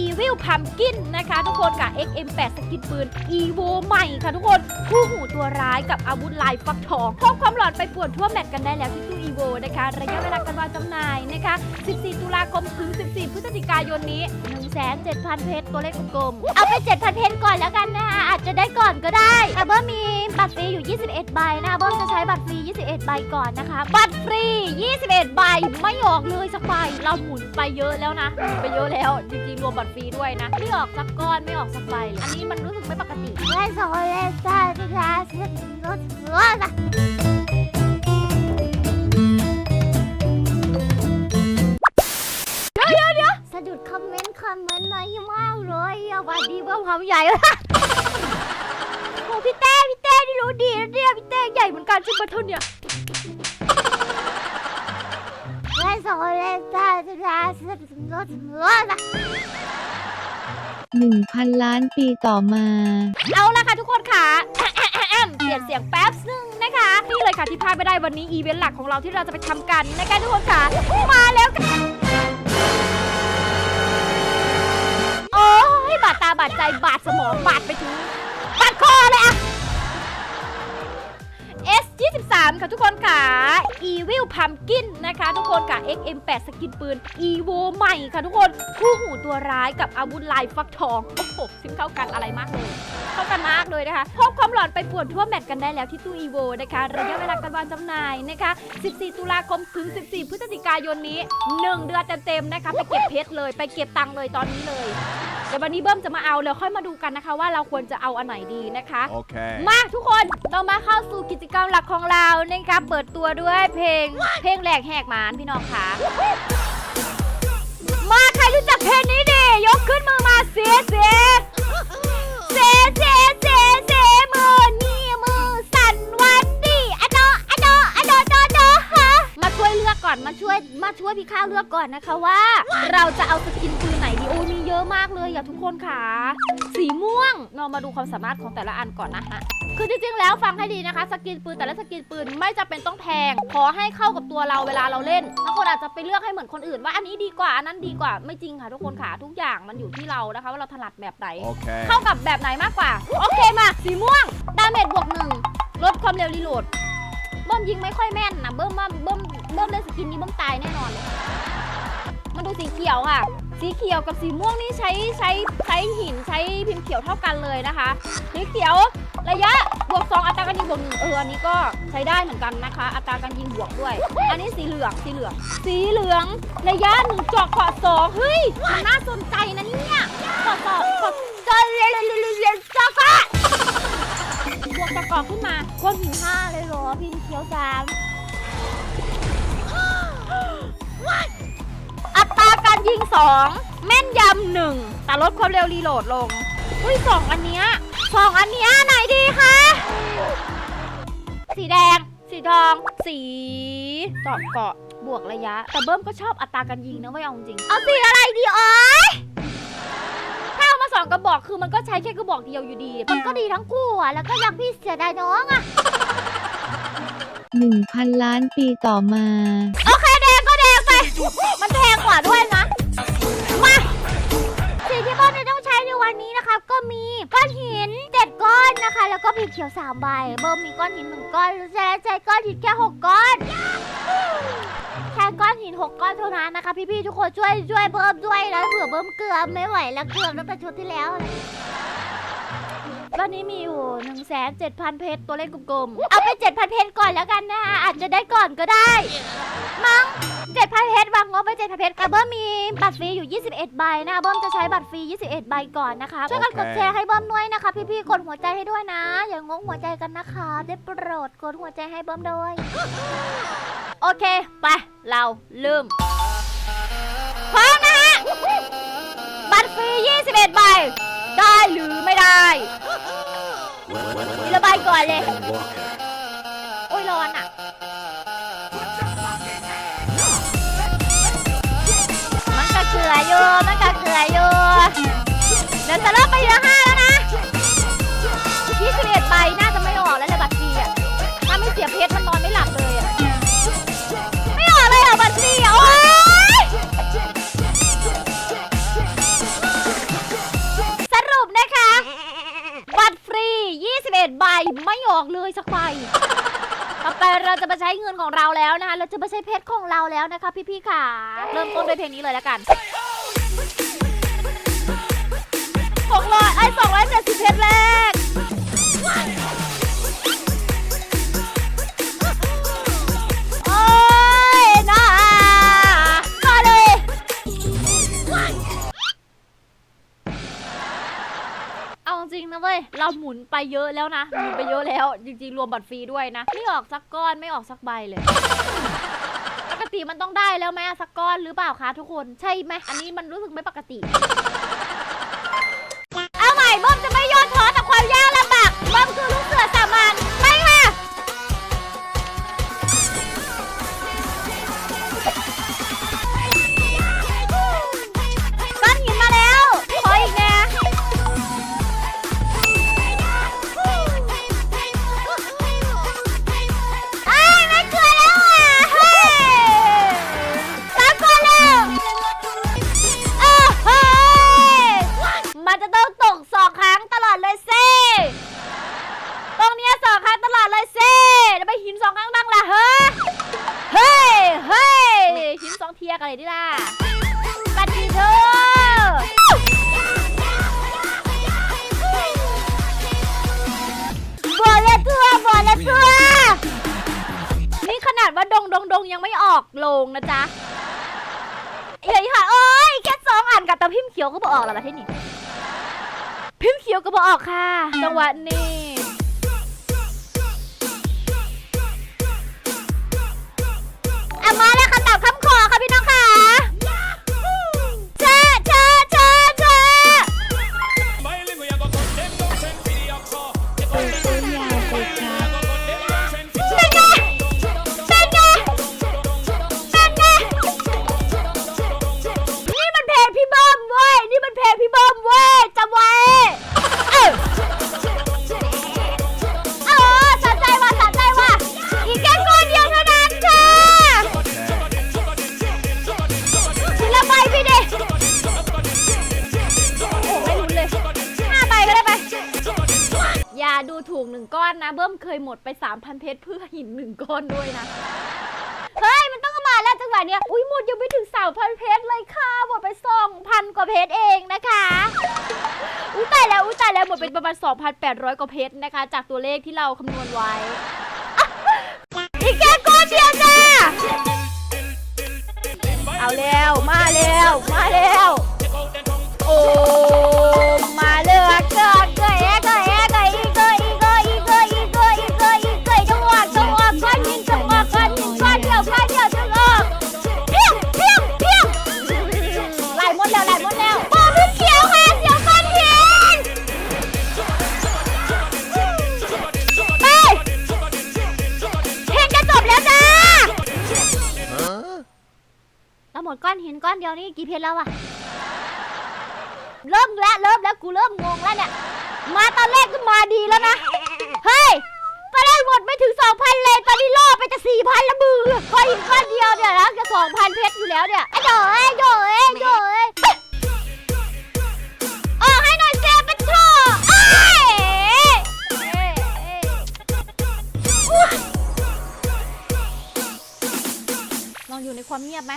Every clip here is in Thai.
Evil Pumpkin นะคะทุกคนกับ XM8 สกินปืน Evo ใหม่ค่ะทุกคนคู่หูตัวร้ายกับอาวุธลายฟักทองพบความหลอนไปป่วนทั่วแมตช์กันได้แล้วที่ตู้ Evo นะคะ ระยะเวลาการวางจำหน่ายนะคะ 14 ตุลาคมถึง 14 พฤศจิกายนนี้ 1,700,000 เพชรตัวเลขกลมๆเอาไป 7,000 เพชรก่อนแล้วกันนะคะอาจจะได้ก่อนก็ได้แต่เบอร์มีบัตรฟรีอยู่ 21 ใบนะเบอร์จะใช้บัตรฟรี 21 ใบก่อนนะคะ บัตรฟรี 21 ใบไม่ออกเลยสักใบเราหมุนไปเยอะแล้วนะหมุนไปเยอะแล้วจริงๆรวมบัตรฟรีด้วยนะไม่ออกสักก้อนไม่ออกสักใบเลยอันนี้มันรู้สึกไม่ปกติไม่สอยเลยจ้าจ้าจ้าสะดุดคอมเมนต์คอมเมนต์น้อยมากเลยอะหวัดดีเบิ้มคำใหญ่โอ้พี่เต้พี่เต้นี่รู้ดีนะเนี่ยพี่เต้ใหญ่เหมือนกันใช่ไหมเท่าเนี่ย สอยเลยจ้าจ้าจ้าจ้าหนึ่งพันล้านปีต่อมา เอาละค่ะทุกคนค่ะ เปลี่ยนเสียงแป๊บนึงนะคะ นี่เลยค่ะที่พลาดไม่ได้วันนี้อีเวนต์หลักของเราที่เราจะไปทำกันนะคะทุกคนค่ะ มาแล้วค่ะโอ้ยบาดตาบาดใจบาดสมองบาดไปถึงบาดคอเลยอะ S 23ค่ะทุกคนค่ะ Evil Pumpkin นะคะทุกคนค่ะ XM8 สกินปืน Evo ใหม่ค่ะทุกคนคู่หูตัวร้ายกับอาวุธลายฟักทอง โอ้โหซิมเข้ากันอะไรมากเลย เข้ากันมากเลยนะคะพบความหลอนไปปวนทั่วแมตช์กันได้แล้วที่ตู้ Evo นะคะระยะเวลาการวางจำหน่ายนะคะ 14 ตุลาคมถึง 14 พฤศจิกายนนี้ 1 เดือนเต็มๆนะคะไปเก็บเพชรเลยไปเก็บตังค์เลยตอนนี้เลย ดี๋ยววันนี้เบิ้มจะมาเอาแล้วค่อยมาดูกันนะคะ ว่าเราควรจะเอาอันไหนดีนะคะ Okay. มาทุกคนเรามาเข้าสู่กิจกรรมหลักของเรานะครับเปิดตัวด้วยเพลง เพลงแหลกแหกหมานพี่น้องคะมาใครรู้จักเพลงนี้ดิยกขึ้นมือมาเสียเสียเสียเสียเสียเสียมือนี่มือสั่นวันดีอะโดอะโดอะโดโดโดฮะมาช่วยเลือกก่อนมาช่วยมาช่วยพี่ข้าวเลือกก่อนนะคะว่า เราจะเอาสกินปืนไหนดีโอ้มีเยอะมากเลยอย่าทุกคนค่ะ สีม่วง เรามาดูความสามารถของแต่ละอันก่อนนะฮะ คือจริงๆ แล้วฟังให้ดีนะคะ สกินปืนแต่ละสกินปืนไม่จะเป็นต้องแพง ขอให้เข้ากับตัวเราเวลาเราเล่นบางคนอาจจะไปเลือกให้เหมือนคนอื่นว่าอันนี้ดีกว่า อันนั้นดีกว่า ไม่จริงค่ะทุกคนค่ะ ทุกอย่างมันอยู่ที่เรานะคะ ว่าเราถนัดแบบไหน Okay. เข้ากับแบบไหนมากกว่า โอเคมา สีม่วง ดาเมจบวกหนึ่งลดความเร็วรีโหลด เบิ้มยิงไม่ค่อยแม่นนะเบิ้มว่าเบิ้มเบิ้มเล่นสกินนี้เบิ้มตายแน่นอนเลยมาดูสีเขียวค่ะ สีเขียวกับสีม่วงนี่ใช้ใช้ใช้หินใช้พิมพ์เขียวเท่ากันเลยนะคะสีเขียวระยะบวก 2 อัตราการยิงบวกหนึ่งเอออันนี้ก็ใช้ได้เหมือนกันนะคะ อัตราการยิงบวกด้วย อันนี้สีเหลืองสีเหลือง สีเหลืองระยะหนึ่งจาะเกาะสองเฮ้ยมันน่าสนใจนะเนี่ยเกาะสองเกาะเจาะเรียนเรียนเรียนเรียนเจาะเกาะบวกเจาะเกาะขึ้นมาก้อนหินห้าเลยเหรอพิมพ์เขียวสามอัตราการ ยิง 2 แม่นยำหนึ่งแต่ลดความเร็วรีโหลดลง อุ้ยสองอันเนี้ยสองอันเนี้ยไหนดีคะ สีแดง สีทอง สีเจาะเกาะบวกระยะ แต่เบิ้มก็ชอบอัตราการยิงนะเว้ยเอาจริง เอาสีอะไรดีอ๋อยถ้าเอามาสองกระบอกคือมันก็ใช้แค่กระบอกเดียวอยู่ดี มันก็ดีทั้งคู่อะ แล้วก็ยังพี่เสียดายน้องอะหนึ่งพันล้านปีต่อมา โอเคแดงก็แดงไป มันแพงกว่าด้วย มีก้อนหินเจ็ดก้อนนะคะ แล้วก็พีเขียวสามใบ เบิ่มมีก้อนหินหนึ่งก้อนแซ่ใจก้อนหินแค่หกก้อนแค่ก้อนหินหกก้อนเท่านั้นนะคะ พี่ๆทุกคนช่วยช่วยเบิ่มด้วยนะเผื่อเบิ่มเกลือไม่ไหวแล้วเกลือตั้งแต่ชุดที่แล้วตอนนี้มีอยู่1นึ่งแสนเจ็ดพันเพชรตัวเลขกลมๆ เอาไปเจ็ดพันเพชรก่อนแล้วกันนะคะอาจจะได้ก่อนก็ได้ มั้ง เจ็ดพันเพชรวางงบไปเจ็ดพันเพชรแต่เบิ้มมีบัตรฟรีอยู่ 21 ใบนะเบิ้มจะใช้บัตรฟรี 21 ใบก่อนนะคะ ช่วยกันกดแชร์ให้เบิ้มด้วยนะคะ พี่ๆ กดหัวใจให้ด้วยนะ อย่างงงหัวใจกันนะคะได้โปรดกดหัวใจให้เบิ้มด้วย โอเค ไป เราเริ่มพร้อมนะฮะ บัตรฟรี 21 ใบ ได้หรือไม่ได้ทีละใบก่อนเลย โอ้ยร้อนอะันจะเริ่มไปเรือห้าแล้วนะที่สิเอ็ดใบน่าจะไม่ออกแล้วเลยบัตรซีอะถ้าไม่เสียเพชรมันนอนไม่หลับเลยอะไม่ออกเลยอะบัตรซีอะโอ๊ยสรุปนะคะ บัตรฟรี 21 ใบไม่ออกเลยสักใบต่อไปเราจะมาใช้เงินของเราแล้วนะคะ เราจะมาใช้เพชรของเราแล้วนะคะ พี่ๆค่ะ เริ่มต้นด้วยเพลงนี้เลยแล้วกัน หกร้อยไอ้สองร้อยเจ็ดสิบเพชรแรก โอ้ยน่ามาเลย เอาจริงนะเว้ย เราหมุนไปเยอะแล้วนะ หมุนไปเยอะแล้ว จริง ๆ รวมบัตรฟรีด้วยนะ ไม่ออกสักก้อนไม่ออกสักใบเลย ปกติมันต้องได้แล้วไหมอะสักก้อนหรือเปล่าคะทุกคน ใช่ไหม อันนี้มันรู้สึกไม่ปกติ เอาใหม่เบิ้มจะไม่ย่อท้อต่อความยากลำบากเบิ้มคือลูกเสือสามัญไปค่ะ ก้อนหินมาแล้ว ขออีกนะเอ้ยไม่เกลือแล้วอะเฮ้ยตามก่อนแล้ว เออเฮ้ยมันจะต้องตกสอง ทียกันเลยดิล่ะปัดดีเธอบอลและเธอบอลและเธอนี่ขนาดว่าดงดงดงยังไม่ออกลงนะจ๊ะเฮ้ยค่ะโอ้ยแค่สองอันกับตาพิมพ์เขียวก็บอออกแล้วประเทศนี้พิมพ์เขียวก็บอออกค่ะจังหวะนี้ เบิ้มเคยหมดไป 3,000 เพชรเพื่อหินหนึ่งก้อนด้วยนะ เฮ้ย มันต้องมาแล้วจังหวะเนี้ย อุ้ยหมดยังไม่ถึง3,000เพชรเลยค่ะ หมดไป 2,000 กว่าเพชรเองนะคะ อุ้ยตายแล้ว อุ้ยตายแล้ว หมดเป็นประมาณ 2,800 กว่าเพชรนะคะ จากตัวเลขที่เราคำนวณไว้อะอีกแค่ก้อนเดียวจ้าเอาแล้ว มาแล้ว มาแล้ว โอ้ หินก้อนเดียวนี่กี่เพชรแล้วอะเริ่มแล้วเริ่มแล้วกูเริ่มงงแล้วเนี่ย มาตอนแรกก็มาดีแล้วนะ เฮ้ยตอนแรกหมดไม่ถึง2,000เลยตอนนี้ล่อไปจะ4,000ละมือก้อนหินก้อนเดียวเนี่ยนะจะ2,000เพชรอยู่แล้วเนี่ยไอ้เอ้ยโดเอ้ยโดเอ้ยออกให้หน่อยเซฟเป็นโถเอ้ยเอ้เอ้ยอุ๊ยลองอยู่ในความเงียบไหม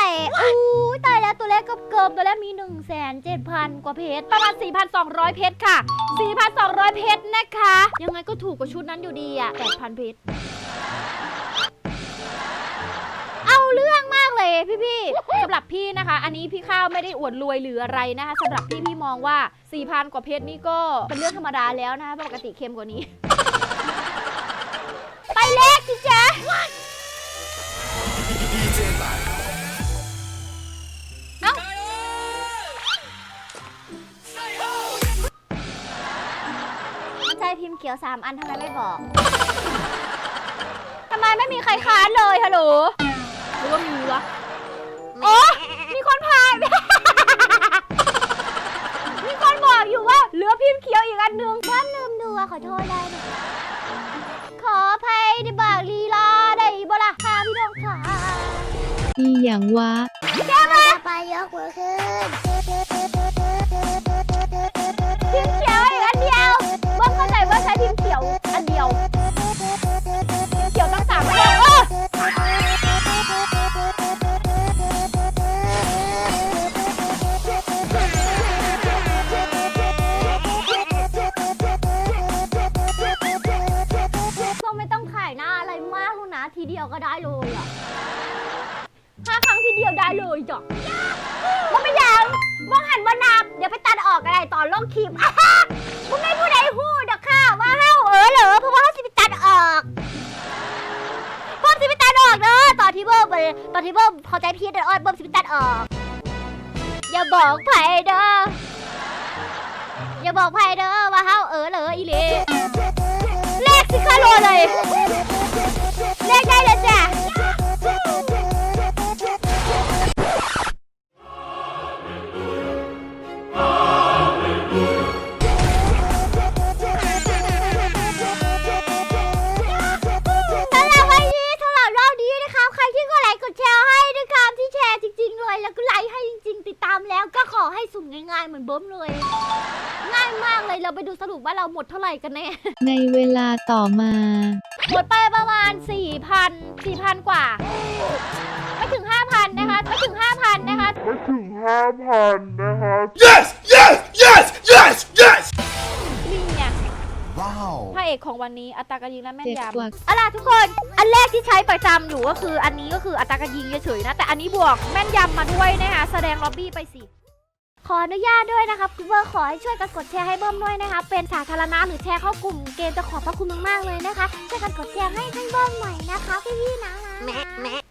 ร่อู้ตายแล้วตัวเลขเกิมตัวแรกมี 1 7 0 0 0 กว่าเพชรประมาณ 4,200 เพชรค่ะ 4,200 เพชรนะคะ ยังไงก็ถูกกว่าชุดนั้นอยู่ดีอะ8,000 เพชรเอาเรื่องมากเลยพี่ๆสำหรับพี่นะคะ อันนี้พี่ข้าวไม่ได้อวดรวยหรืออะไรนะคะสำหรับพี่พี่มองว่า 4,000 กว่าเพชรนี่ก็เป็นเรื่องธรรมดาแล้วนะคะปกติเค็มกว่านี้ ไปเลขสิจ๊ะ พิมพ์เขียว3อันทำไมไม่บอกไมไม่มีใครค้านเลยฮัลโหลหรือว่ามีวะโอ้มีคนพายมีคนบอกอยู่ว่าเหลือพิมพ์เขียวอีกอันหนึ่งฉันลืมดูอะขอโทษได้ไหมขออภัยในบางลีลาได้บ่ล่ะค่ะพี่น้องค่ะ อีอย่างวะไปยกมือขึ้น มากหรอกนะ ทีเดียวก็ได้เลยอะห้าครั้งทีเดียวได้เลยจ้ะว่ไม่ยังมองหันว่านับ เดี๋ยวไปตัดออกอะไรตอนลงคลิปอะฮะมึงไม่พูดใดพูดดอกค่ะ ว่าเฮ้าเออเหรอเพราะว่าเขาสิไปตัดออกเบิ้มสิไปตัดออกเด้อตอนที่เบิ้มไปตอนที่เบิ้มเข้าใจผิดเด้ออ้อยเบิ้มสิไปตัดออก อย่าบอกไผเด้ออย่าบอกไผเด้อว่าเฮ้าเออเหรออีเหล เลขสิคาโลเลยเลขได้เลยจ้ะ อให้สุ่มง่ายๆเหมือนเบิ้มเลย ง่ายมากเลยเราไปดูสรุปว่าเราหมดเท่าไหร่กันแน่ ในเวลาต่อมา หมดไปประมาณ 4,000 4,000 กว่า ไม่ถึง 5,000 นะคะ ไม่ถึง 5,000 นะคะ Yes, yes, yes, yes, yes. ลิงเนี่ย Wow. พระเอกของวันนี้อัตราการยิงและแม่นเจ็ดยำ กว่า เอาล่ะทุกคน อันแรกที่ใช้ประจำอยู่ก็คืออันนี้ก็คืออัตราการยิงเฉยๆนะ แต่อันนี้บวกแม่นยำมาด้วยนะคะแสดงล็อบบี้ไปสิ ขออนุญาตด้วยนะครับคุณเบอร์ขอให้ช่วยกันกดแชร์ให้เบิ้มด้วยนะคะเป็นสาธารณะหรือแชร์เข้ากลุ่มเกมจะขอบพระคุณมากๆเลยนะคะช่วยกันกดแชร์ให้ให้เบิ้มหน่อยนะคะพี่ๆนะแมะแมะ